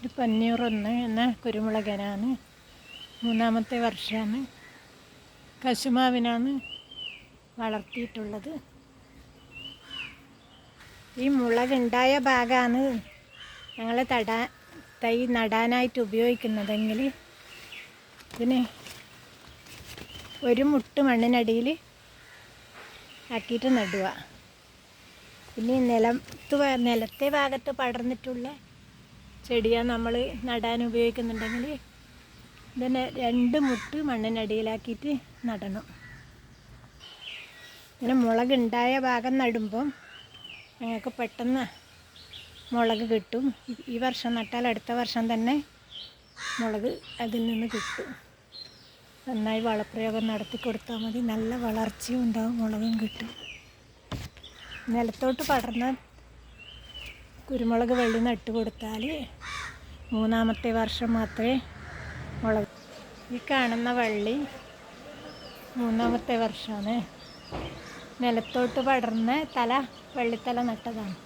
ഇത് പന്നിയൂറൊന്ന് എന്ന കുരുമുളകനാണ്. മൂന്നാമത്തെ വർഷമാണ്. കശുമാവിനാണ് വളർത്തിയിട്ടുള്ളത്. ഈ മുളകുണ്ടായ ഭാഗമാണ് ഞങ്ങൾ തടാ തൈ നടാനായിട്ട് ഉപയോഗിക്കുന്നതെങ്കിൽ ഇതിന് ഒരു മുട്ട് മണ്ണിനടിയിൽ ആക്കിയിട്ട് നടുക. പിന്നെ നിലത്ത് നിലത്തെ ഭാഗത്ത് പടർന്നിട്ടുള്ള ചെടിയാണ് നമ്മൾ നടാൻ ഉപയോഗിക്കുന്നുണ്ടെങ്കിൽ ഇതിനെ രണ്ട് മുട്ട് മണ്ണിനടിയിലാക്കിയിട്ട് നടണം. ഇങ്ങനെ മുളകുണ്ടായ ഭാഗം നടുമ്പം ഞങ്ങൾക്ക് പെട്ടെന്ന് മുളക് കിട്ടും. ഈ- വർഷം നട്ടാൽ അടുത്ത വർഷം തന്നെ മുളക് അതിൽ നിന്ന് കിട്ടും. നന്നായി വളപ്രയോഗം നടത്തി കൊടുത്താൽ മതി. നല്ല വളർച്ചയും ഉണ്ടാവും മുളകും കിട്ടും. നിലത്തോട്ട് പടർന്ന കുരുമുളക് വെള്ളി നട്ട് കൊടുത്താൽ മൂന്നാമത്തെ വർഷം മാത്രമേ മുളക്. ഈ കാണുന്ന വള്ളി മൂന്നാമത്തെ വർഷമാണ്. നിലത്തോട്ട് പടർന്ന് തല വെള്ളിത്തല നട്ടതാണ്.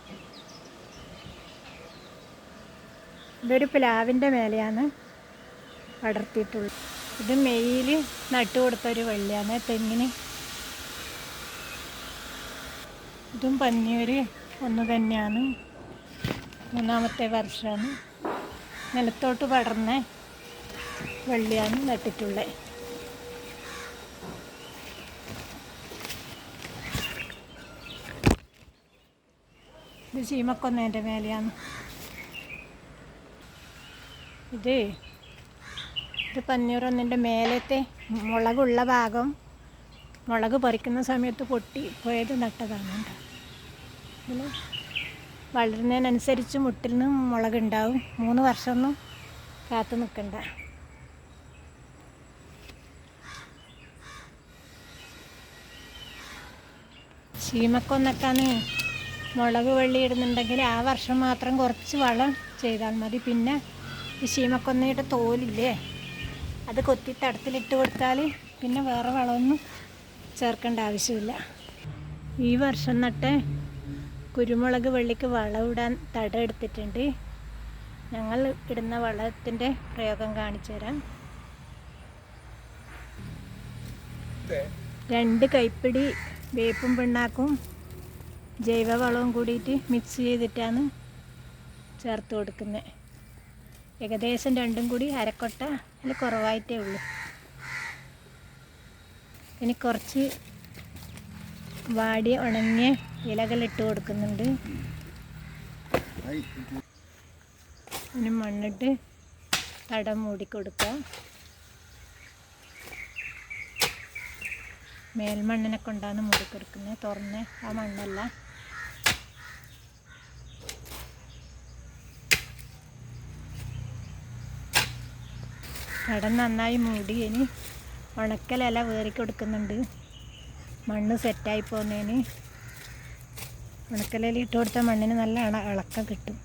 ഇതൊരു പ്ലാവിന്റെ മേലെയാണ് പടർത്തിയിട്ടുള്ളത്. ഇത് മെയിൽ നട്ടു കൊടുത്ത ഒരു വള്ളിയാണ്. തെങ്ങിന് ഇതും പന്നിയൊരു ഒന്ന് തന്നെയാണ്. മൂന്നാമത്തെ വർഷമാണ്. നിലത്തോട്ട് പടർന്ന വെള്ളിയാണ് നട്ടിട്ടുള്ളത്. ഇത് ചീമക്കൊന്നേന്റെ മേലെയാണ്. ഇത് ഇത് പന്നീറൊന്നിന്റെ മേലത്തെ മുളകുള്ള ഭാഗം മുളക് പറിക്കുന്ന സമയത്ത് പൊട്ടി പോയത് നട്ടതാണ്. വളരുന്നതിനനുസരിച്ച് മുട്ടിൽ നിന്ന് മുളകുണ്ടാവും. മൂന്ന് വർഷമൊന്നും കാത്തു നിൽക്കണ്ട. ചീമക്കൊന്നൊക്കെയാണ് മുളക് വെള്ളി ഇടുന്നുണ്ടെങ്കിൽ ആ വർഷം മാത്രം കുറച്ച് വളം ചെയ്താൽ മതി. പിന്നെ ഈ ചീമക്കൊന്നയുടെ തോലില്ലേ അത് കൊത്തി തടത്തിലിട്ട് കൊടുത്താൽ പിന്നെ വേറെ വളമൊന്നും ചേർക്കേണ്ട ആവശ്യമില്ല. ഈ വർഷം നട്ട് കുരുമുളക് വെള്ളിക്ക് വളമിടാൻ തട എടുത്തിട്ടുണ്ട്. ഞങ്ങൾ ഇടുന്ന വളത്തിന്റെ പ്രയോഗം കാണിച്ചു തരാം. രണ്ട് കൈപ്പിടി വേപ്പും പിണ്ണാക്കും ജൈവവളവും കൂടിയിട്ട് മിക്സ് ചെയ്തിട്ടാണ് ചേർത്ത് കൊടുക്കുന്നത് ഏകദേശം രണ്ടും കൂടി അരക്കൊട്ട അതിൽ കുറവായിട്ടേ ഉള്ളൂ. ഇനി കുറച്ച് വാടി ഉണങ്ങിയ ഇലകൾ ഇട്ട് കൊടുക്കുന്നുണ്ട്. അതിന് മണ്ണിട്ട് തടം മൂടിക്കൊടുക്കാം മേൽമണ്ണിനെ കൊണ്ടാണ് മൂടി കൊടുക്കുന്നത്. തുറന്ന് ആ മണ്ണല്ല. തടം നന്നായി മൂടി ഇനി ഉണക്കലില വേറി കൊടുക്കുന്നുണ്ട് മണ്ണ് സെറ്റായി പോകുന്നതിന് ഉണക്കലില ഇട്ട് കൊടുത്ത മണ്ണിന് നല്ല ഇളക്കം കിട്ടും.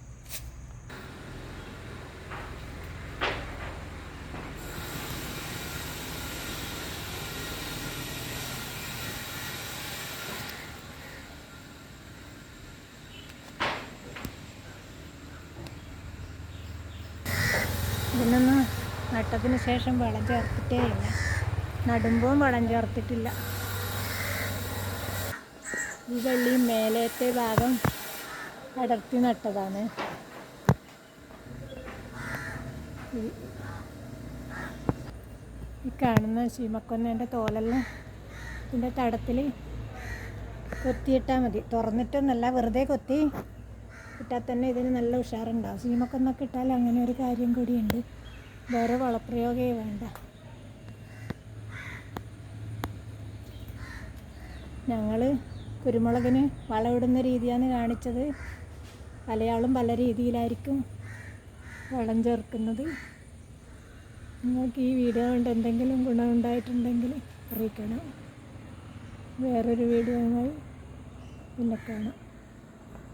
ഇതിനൊന്നും നട്ടതിന് ശേഷം വളം ചേർത്തിട്ടേ ഇല്ല. നടുമ്പോൾ വളം ചേർത്തിട്ടില്ല. ഈ വള്ളി മേലത്തെ ഭാഗം അടർത്തി നട്ടതാണ്. ഈ- കാണുന്ന ശീമക്കൊന്നേന്റെ തോലെല്ലാം ഇതിന്റെ തടത്തിൽ കൊത്തിയിട്ടാൽ മതി. തുറന്നിട്ടൊന്നല്ല വെറുതെ കൊത്തി ഇട്ടാൽ തന്നെ ഇതിന് നല്ല ഉഷാറുണ്ടാവും. സീമക്കൊന്നൊക്കെ ഇട്ടാൽ അങ്ങനെ ഒരു കാര്യം കൂടിയുണ്ട്. വേറെ വളപ്രയോഗമേ വേണ്ട. ഞങ്ങൾ കുരുമുളകിന് വളമിടുന്ന രീതിയാണ് കാണിച്ചത്. പലയാളും പല രീതിയിലായിരിക്കും വളം ചേർക്കുന്നത്. നിങ്ങൾക്ക് ഈ വീഡിയോ കൊണ്ട് എന്തെങ്കിലും ഗുണമുണ്ടായിട്ടുണ്ടെങ്കിൽ അറിയിക്കണം. വേറൊരു വീഡിയോയുമായി പിന്നെ കാണാം.